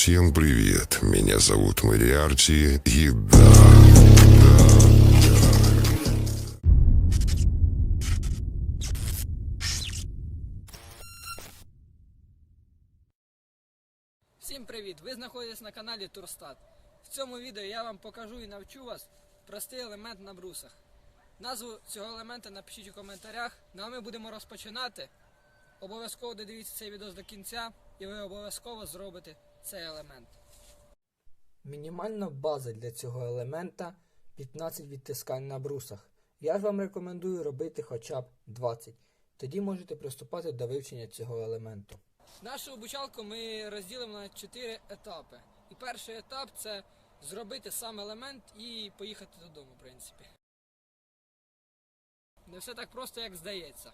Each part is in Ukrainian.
Всем привет, меня зовут Мариарти, и да, Всім привіт! Ви знаходитесь на каналі Турстат. В цьому відео я вам покажу і навчу вас простий елемент на брусах. Назву цього елемента напишіть у коментарях. Ну а ми будемо розпочинати. Обов'язково додивіться цей відео до кінця і ви обов'язково зробите цей елемент. Мінімальна база для цього елемента 15 відтискань на брусах. Я ж вам рекомендую робити хоча б 20. Тоді можете приступати до вивчення цього елементу. Нашу обучалку ми розділимо на 4 етапи. І перший етап це зробити сам елемент і поїхати додому, в принципі. Не все так просто, як здається.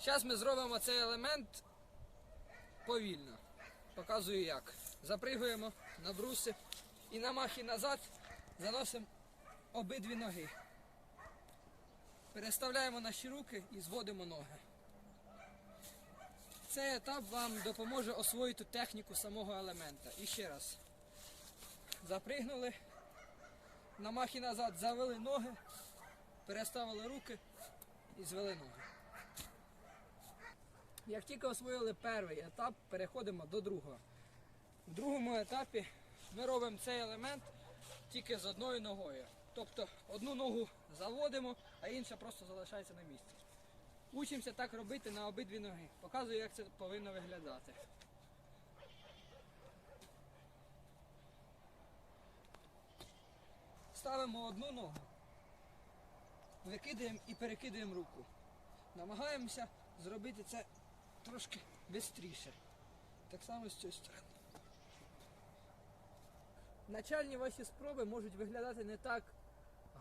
Зараз ми зробимо цей елемент повільно. Показую як. Запригуємо на бруси і на махі назад заносимо обидві ноги. Переставляємо наші руки і зводимо ноги. Цей етап вам допоможе освоїти техніку самого елемента. І ще раз. Запригнули, на махі назад завели ноги, переставили руки і звели ноги. Як тільки освоїли перший етап, переходимо до другого. В другому етапі ми робимо цей елемент тільки з одною ногою. Тобто одну ногу заводимо, а інша просто залишається на місці. Учимося так робити на обидві ноги. Показую, як це повинно виглядати. Ставимо одну ногу, викидаємо і перекидаємо руку. Намагаємося зробити це трошки швидше. Так само з цієї сторони. Начальні ваші спроби можуть виглядати не так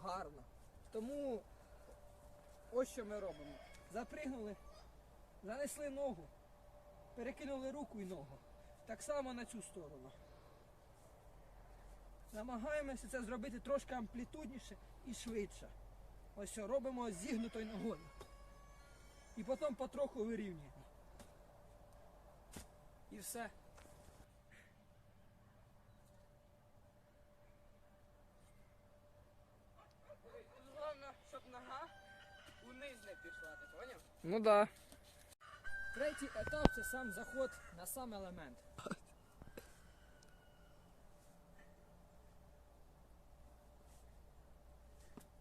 гарно. Тому ось що ми робимо. Запригнули, занесли ногу, перекинули руку і ногу. Так само на цю сторону. Намагаємося це зробити трошки амплітудніше і швидше. Ось що робимо зігнутою ногою. І потім потроху вирівнюємо. Все. Головне, щоб нога униз не пішла, ти поняв? Ну да. Третій етап це сам заход на сам елемент.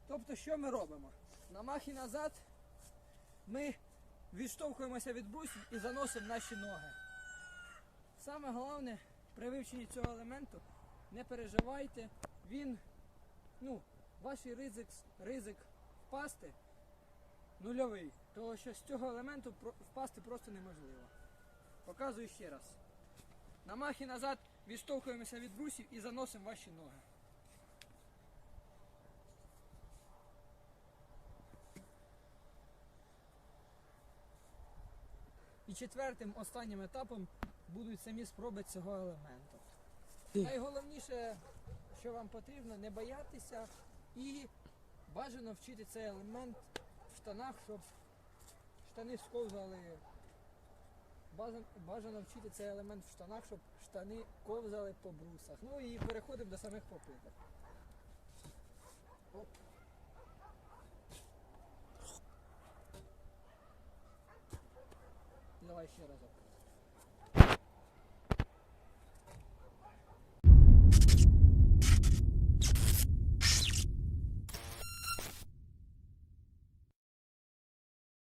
Тобто, що ми робимо? На махі назад ми відштовхуємося від брусів і заносимо наші ноги. Саме головне при вивченні цього елементу не переживайте, він, ну, ваш ризик, ризик впасти нульовий. Тому що з цього елементу впасти просто неможливо. Показую ще раз. На махі назад відштовхуємося від брусів і заносимо ваші ноги. І четвертим останнім етапом будуть самі спроби цього елементу. Найголовніше, що вам потрібно, не боятися і бажано вчити цей елемент в штанах, щоб штани сковзали. Бажано, вчити цей елемент в штанах, щоб штани ковзали по брусах. Ну і переходимо до самих попиток. Оп. Давай ще разок.